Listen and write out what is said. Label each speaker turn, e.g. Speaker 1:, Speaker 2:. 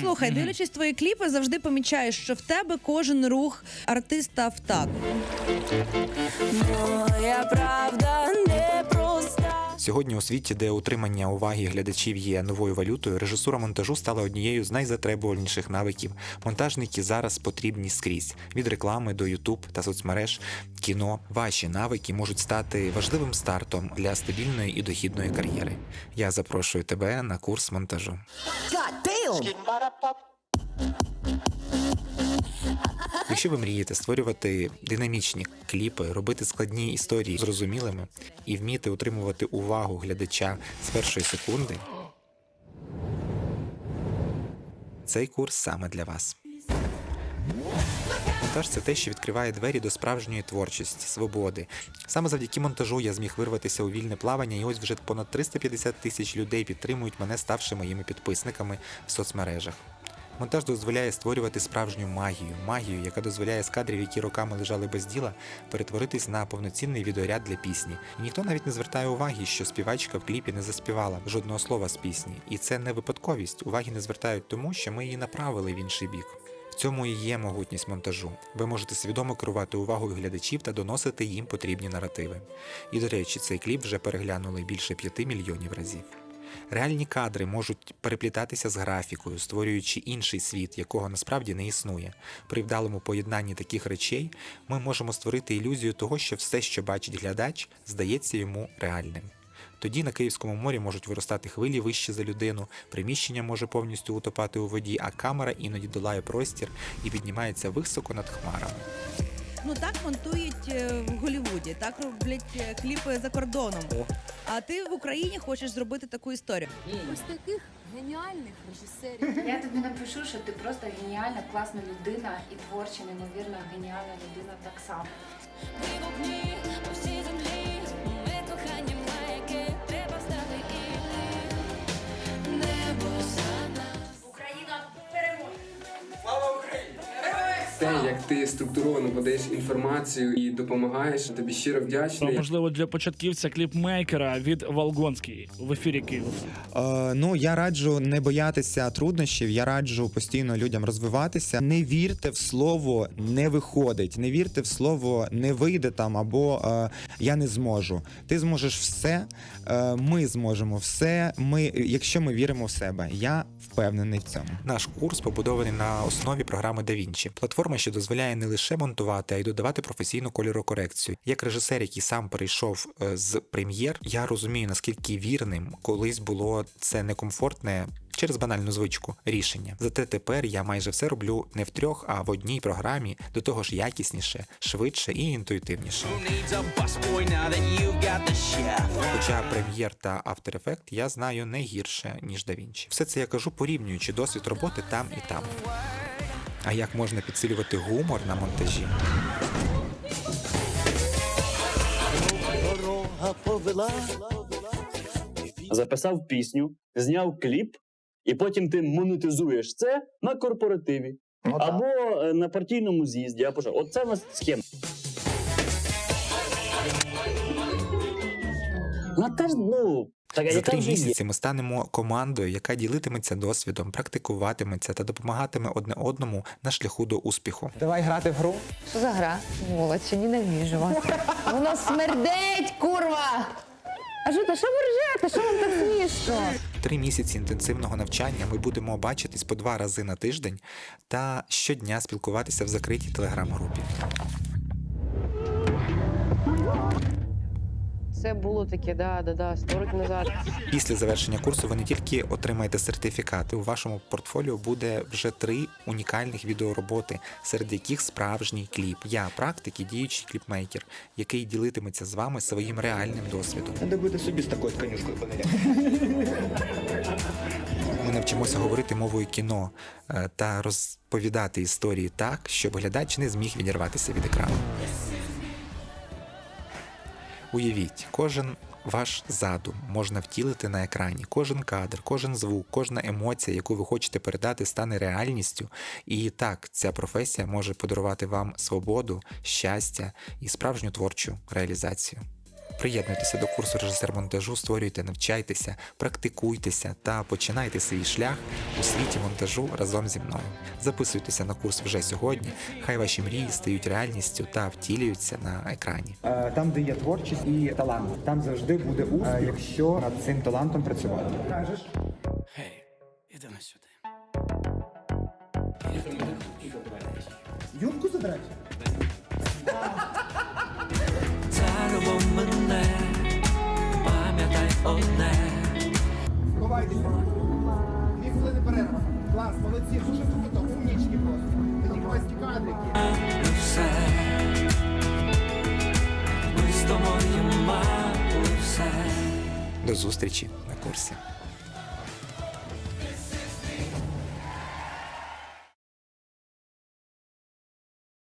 Speaker 1: Слухай, дивлячись твої кліпи, завжди помічаєш, що в тебе кожен рух артиста в так.
Speaker 2: Моя правда непроста.
Speaker 3: Сьогодні у світі, де утримання уваги глядачів є новою валютою, режисура монтажу стала однією з найзатребуваніших навиків. Монтажники зараз потрібні скрізь від реклами до Ютуб та соцмереж, кіно. Ваші навики можуть стати важливим стартом для стабільної і дохідної кар'єри. Я запрошую тебе на курс монтажу. Якщо ви мрієте створювати динамічні кліпи, робити складні історії зрозумілими і вміти утримувати увагу глядача з першої секунди, цей курс саме для вас. Монтаж це те, що відкриває двері до справжньої творчості, свободи. Саме завдяки монтажу я зміг вирватися у вільне плавання, і ось вже понад 350 тисяч людей підтримують мене, ставши моїми підписниками в соцмережах. Монтаж дозволяє створювати справжню магію, магію, яка дозволяє з кадрів, які роками лежали без діла, перетворитись на повноцінний відеоряд для пісні. І ніхто навіть не звертає уваги, що співачка в кліпі не заспівала жодного слова з пісні. І це не випадковість. Уваги не звертають тому, що ми її направили в інший бік. Цьому і є могутність монтажу. Ви можете свідомо керувати увагою глядачів та доносити їм потрібні наративи. І до речі, цей кліп вже переглянули більше 5 мільйонів разів. Реальні кадри можуть переплітатися з графікою, створюючи інший світ, якого насправді не існує. При вдалому поєднанні таких речей ми можемо створити ілюзію того, що все, що бачить глядач, здається йому реальним. Тоді на Київському морі можуть виростати хвилі вище за людину, приміщення може повністю утопати у воді, а камера іноді долає простір і піднімається високо над хмарами.
Speaker 1: Ну так монтують е, в Голлівуді, так роблять е, кліпи за кордоном. А ти в Україні хочеш зробити таку історію.
Speaker 2: Ось таких геніальних режисерів.
Speaker 4: Я тобі напишу, що ти просто геніальна, класна людина і творча, неймовірно геніальна людина так само.
Speaker 5: Те, як ти структуровано подаєш інформацію і допомагаєш, тобі щиро вдячний.
Speaker 6: Можливо, для початківця кліпмейкера від Волгонський в ефірі Київ.
Speaker 7: Е, ну я раджу не боятися труднощів. Я раджу постійно людям розвиватися. Не вірте в слово не виходить. Не вірте в слово не вийде там або е, я не зможу. Ти зможеш все. Е, ми зможемо все. Ми, якщо ми віримо в себе. Я впевнений в цьому.
Speaker 3: Наш курс побудований на основі програми DaVinci. платформа, що дозволяє не лише монтувати, а й додавати професійну кольорокорекцію. Як режисер, який сам перейшов е, з прем'єр, я розумію наскільки вірним колись було це некомфортне. Через банальну звичку рішення. Зате тепер я майже все роблю не в трьох, а в одній програмі, до того ж якісніше, швидше і інтуїтивніше. Хоча прем'єр та After Effects я знаю не гірше, ніж DaVinci. Все це я кажу, порівнюючи досвід роботи там і там. А як можна підсилювати гумор на монтажі?
Speaker 8: записав пісню, зняв кліп, і потім ти монетизуєш це на корпоративі. Або е, на партійному з'їзді, або що. Оце у нас схема. Ну, теж, ну, так,
Speaker 3: За три місяці ми станемо командою, яка ділитиметься досвідом, практикуватиметься та допомагатиме одне одному на шляху до успіху.
Speaker 7: Давай грати в гру.
Speaker 9: Що за гра? Молодці, ненавижу вас. Воно смердить, курва! А що, та що ви ржете? Що вам так смішно?
Speaker 3: Три місяці інтенсивного навчання ми будемо бачитись по два рази на тиждень та щодня спілкуватися в закритій телеграм-групі.
Speaker 9: Це було таке, да, да, да, 100 років назад.
Speaker 3: Після завершення курсу ви не тільки отримаєте сертифікати, у вашому портфоліо буде вже три унікальних відеороботи, серед яких справжній кліп. Я практик і діючий кліпмейкер, який ділитиметься з вами своїм реальним досвідом.
Speaker 7: Треба бути собі з такою конюшкою понаряд.
Speaker 3: Ми навчимося говорити мовою кіно е, та розповідати історії так, щоб глядач не зміг відірватися від екрану. Уявіть, кожен ваш задум можна втілити на екрані. Кожен кадр, кожен звук, кожна емоція, яку ви хочете передати, стане реальністю. І так, ця професія може подарувати вам свободу, щастя і справжню творчу реалізацію. Приєднуйтеся до курсу режисер монтажу, створюйте, навчайтеся, практикуйтеся та починайте свій шлях у світі монтажу разом зі мною. Записуйтеся на курс вже сьогодні. Хай ваші мрії стають реальністю та втілюються на екрані.
Speaker 7: Е, Там, де є творчість і талант, там завжди буде успіх, якщо над цим талантом працювати. Кажеш?
Speaker 10: Гей, іди на сюди.
Speaker 7: Юбку задрать?
Speaker 10: одне.
Speaker 7: Ховайтеся. Дві хвилини перерва. Клас, молодці, дуже круто, умнічки просто. Такі класні кадрики.
Speaker 10: все. Ми з тобою мали все.
Speaker 3: До зустрічі на курсі.